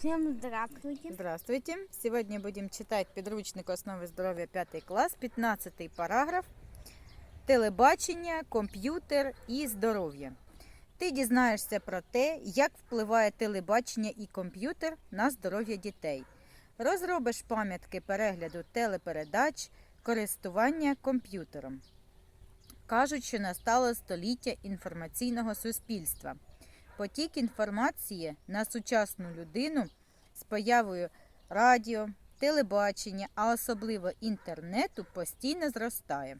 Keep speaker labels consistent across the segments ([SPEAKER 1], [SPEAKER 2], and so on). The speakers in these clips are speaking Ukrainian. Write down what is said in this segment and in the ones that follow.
[SPEAKER 1] Всем здравствуйте.
[SPEAKER 2] Здравствуйте! Сегодня будем читать підручник основи здоров'я 5 клас, 15 параграф. Телебачення, комп'ютер і здоров'я. Ти дізнаєшся про те, як впливає телебачення і комп'ютер на здоров'я дітей. Розробиш пам'ятки перегляду телепередач, користування комп'ютером. Кажуть, що настало століття інформаційного суспільства. Потік інформації на сучасну людину з появою радіо, телебачення, а особливо інтернету постійно зростає.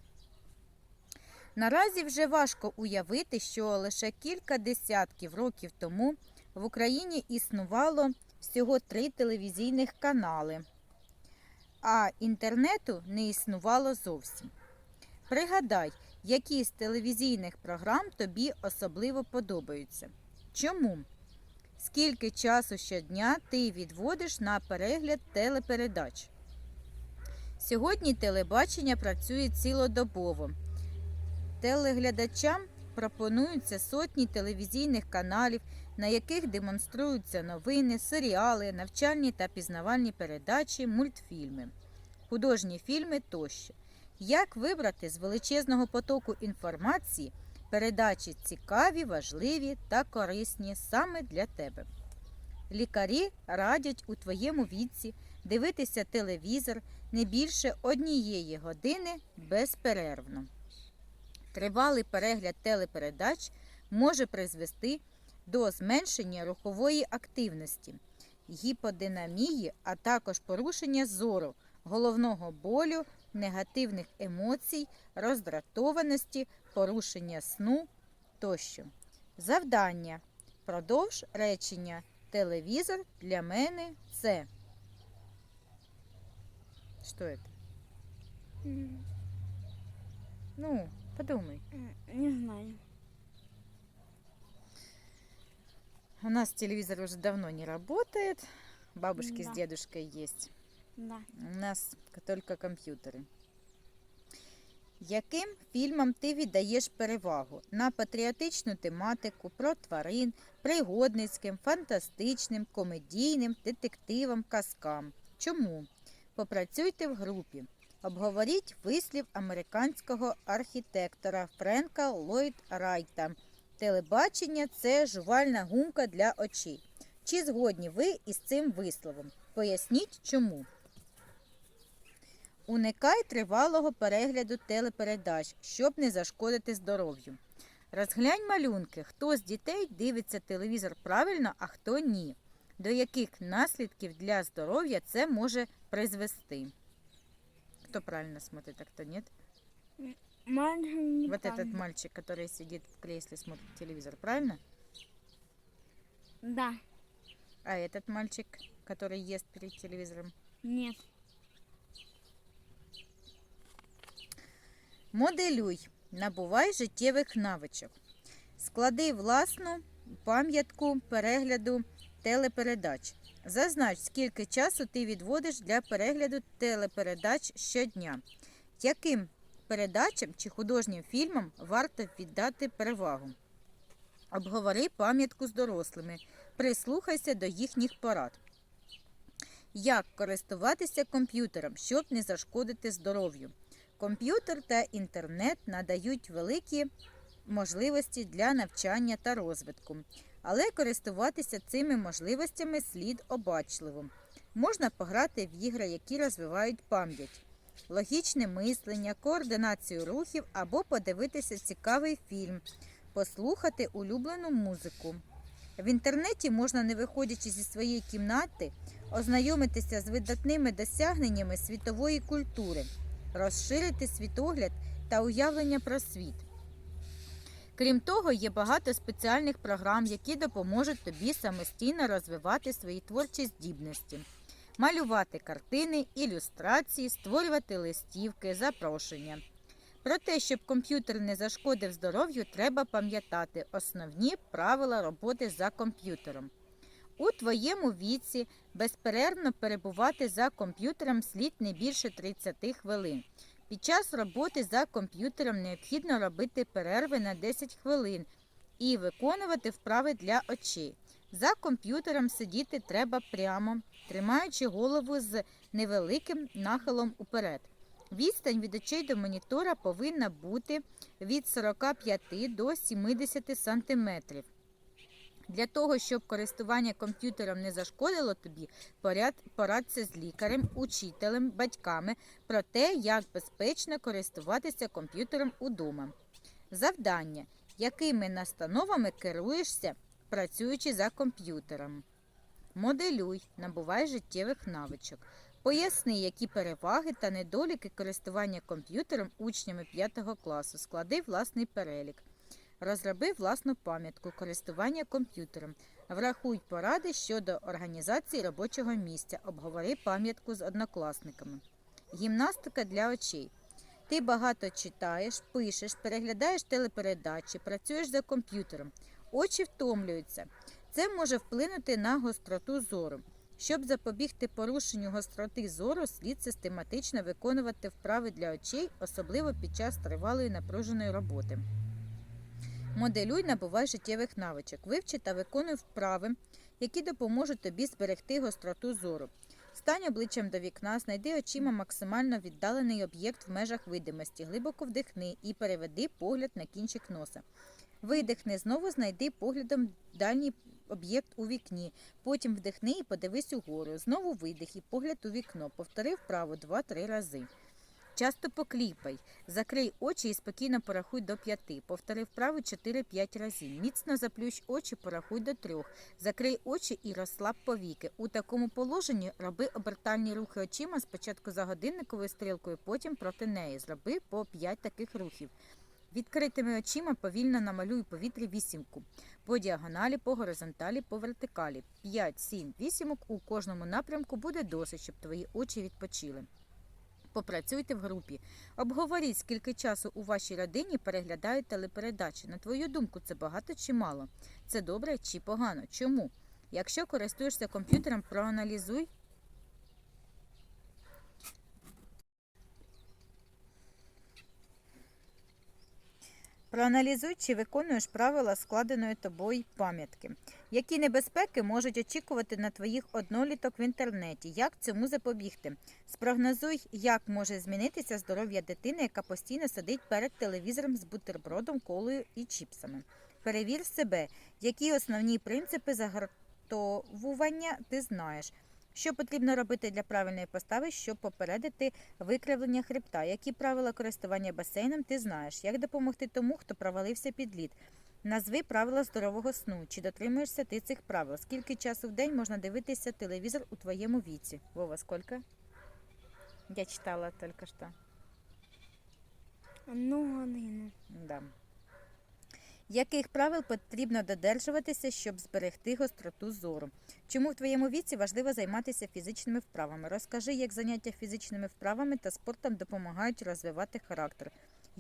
[SPEAKER 2] Наразі вже важко уявити, що лише кілька десятків років тому в Україні існувало всього три телевізійних канали, а інтернету не існувало зовсім. Пригадай, які з телевізійних програм тобі особливо подобаються. Чому? Скільки часу щодня ти відводиш на перегляд телепередач? Сьогодні телебачення працює цілодобово. Телеглядачам пропонуються сотні телевізійних каналів, на яких демонструються новини, серіали, навчальні та пізнавальні передачі, мультфільми, художні фільми тощо. Як вибрати з величезного потоку інформації передачі цікаві, важливі та корисні саме для тебе? Лікарі радять у твоєму віці дивитися телевізор не більше однієї години безперервно. Тривалий перегляд телепередач може призвести до зменшення рухової активності, гіподинамії, а також порушення зору, головного болю, негативних емоцій, роздратованості, порушення сну тощо. Завдання. Продовж речення. Телевізор для мене це. Що це?
[SPEAKER 1] М,
[SPEAKER 2] Ну, подумай.
[SPEAKER 1] Не знаю.
[SPEAKER 2] У нас телевизор уже давно не работает. Бабушки
[SPEAKER 1] Да.
[SPEAKER 2] с дедушкой есть.
[SPEAKER 1] Да.
[SPEAKER 2] У нас только комп'ютери. Яким фільмам ти віддаєш перевагу? На патріотичну тематику, про тварин, пригодницьким, фантастичним, комедійним, детективам, казкам. Чому? Попрацюйте в групі. Обговоріть вислів американського архітектора Френка Ллойд Райта. Телебачення це жувальна гумка для очей. Чи згодні ви із цим висловом? Поясніть чому. Уникай тривалого перегляду телепередач, щоб не зашкодити здоров'ю. Розглянь малюнки, хто з дітей дивиться телевізор правильно, а хто ні. До яких наслідків для здоров'я це може призвести? Кто правильно смотрит, а кто нет?
[SPEAKER 1] Маленький не
[SPEAKER 2] вот этот
[SPEAKER 1] помню.
[SPEAKER 2] мальчик, который сидит в кресле, смотрит телевизор, правильно?
[SPEAKER 1] Да.
[SPEAKER 2] А этот мальчик, который ест перед телевизором?
[SPEAKER 1] Нет.
[SPEAKER 2] Моделюй, набувай життєвих навичок. Склади власну пам'ятку перегляду телепередач. Зазнач, скільки часу ти відводиш для перегляду телепередач щодня. Яким передачам чи художнім фільмам варто віддати перевагу? Обговори пам'ятку з дорослими. Прислухайся до їхніх порад. Як користуватися комп'ютером, щоб не зашкодити здоров'ю? Комп'ютер та інтернет надають великі можливості для навчання та розвитку, але користуватися цими можливостями слід обачливо. Можна пограти в ігри, які розвивають пам'ять, логічне мислення, координацію рухів або подивитися цікавий фільм, послухати улюблену музику. В інтернеті можна, не виходячи зі своєї кімнати, ознайомитися з видатними досягненнями світової культури розширити світогляд та уявлення про світ. Крім того, є багато спеціальних програм, які допоможуть тобі самостійно розвивати свої творчі здібності, малювати картини, ілюстрації, створювати листівки, запрошення. Про те, щоб комп'ютер не зашкодив здоров'ю, треба пам'ятати основні правила роботи за комп'ютером. У твоєму віці безперервно перебувати за комп'ютером слід не більше 30 хвилин. Під час роботи за комп'ютером необхідно робити перерви на 10 хвилин і виконувати вправи для очей. За комп'ютером сидіти треба прямо, тримаючи голову з невеликим нахилом уперед. Відстань від очей до монітора повинна бути від 45 до 70 сантиметрів. Для того, щоб користування комп'ютером не зашкодило тобі, поряд, порадься з лікарем, учителем, батьками про те, як безпечно користуватися комп'ютером удома. Завдання, якими настановами керуєшся, працюючи за комп'ютером. Моделюй, набувай життєвих навичок. Поясни, які переваги та недоліки користування комп'ютером учнями 5 класу. Склади власний перелік. Розроби власну пам'ятку користування комп'ютером. Врахуй поради щодо організації робочого місця. Обговори пам'ятку з однокласниками. Гімнастика для очей. Ти багато читаєш, пишеш, переглядаєш телепередачі, працюєш за комп'ютером. Очі втомлюються. Це може вплинути на гостроту зору. Щоб запобігти порушенню гостроти зору, слід систематично виконувати вправи для очей, особливо під час тривалої напруженої роботи. Моделюй, набувай життєвих навичок. Вивчи та виконуй вправи, які допоможуть тобі зберегти гостроту зору. Стань обличчям до вікна, знайди очима максимально віддалений об'єкт в межах видимості, глибоко вдихни і переведи погляд на кінчик носа. Видихни, знову знайди поглядом дальній об'єкт у вікні. Потім вдихни і подивись угору. Знову видих і погляд у вікно. Повтори вправо 2-3 рази. Часто покліпай. Закрий очі і спокійно порахуй до п'яти. Повтори вправо 4-5 разів. Міцно заплющ очі, порахуй до трьох. Закрий очі і розслаб повіки. У такому положенні роби обертальні рухи очима спочатку за годинниковою стрілкою, потім проти неї. Зроби по 5 таких рухів. Відкритими очима повільно намалюй повітрі вісімку. По діагоналі, по горизонталі, по вертикалі. 5, 7, вісімок у кожному напрямку буде досить, щоб твої очі відпочили. Попрацюйте в групі. Обговоріть, скільки часу у вашій родині переглядають телепередачі. На твою думку, це багато чи мало? Це добре чи погано? Чому? Якщо користуєшся комп'ютером, проаналізуй. Проаналізуй, чи виконуєш правила складеної тобою пам'ятки. Які небезпеки можуть очікувати на твоїх одноліток в інтернеті? Як цьому запобігти? Спрогнозуй, як може змінитися здоров'я дитини, яка постійно сидить перед телевізором з бутербродом, колою і чіпсами. Перевір себе, які основні принципи загартовування ти знаєш. Що потрібно робити для правильної постави, щоб попередити викривлення хребта? Які правила користування басейном ти знаєш? Як допомогти тому, хто провалився під лід? Назви правила здорового сну. Чи дотримуєшся ти цих правил? Скільки часу в день можна дивитися телевізор у твоєму віці? Вова, скільки? Я читала тільки що.
[SPEAKER 1] Одну годину.
[SPEAKER 2] Да. Яких правил потрібно додержуватися, щоб зберегти гостроту зору? Чому в твоєму віці важливо займатися фізичними вправами? Розкажи, як заняття фізичними вправами та спортом допомагають розвивати характер.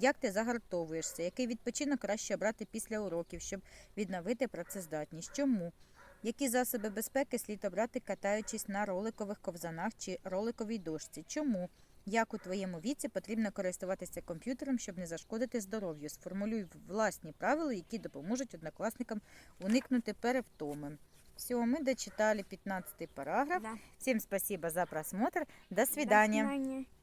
[SPEAKER 2] Як ти загартовуєшся? Який відпочинок краще обрати після уроків, щоб відновити працездатність? Чому? Які засоби безпеки слід обрати, катаючись на роликових ковзанах чи роликовій дошці? Чому? Як у твоєму віці потрібно користуватися комп'ютером, щоб не зашкодити здоров'ю? Сформулюй власні правила, які допоможуть однокласникам уникнути перевтоми. Все, мы дочитали 15 параграф.
[SPEAKER 1] Да.
[SPEAKER 2] Всем спасибо за просмотр. До свидания.
[SPEAKER 1] До свидания.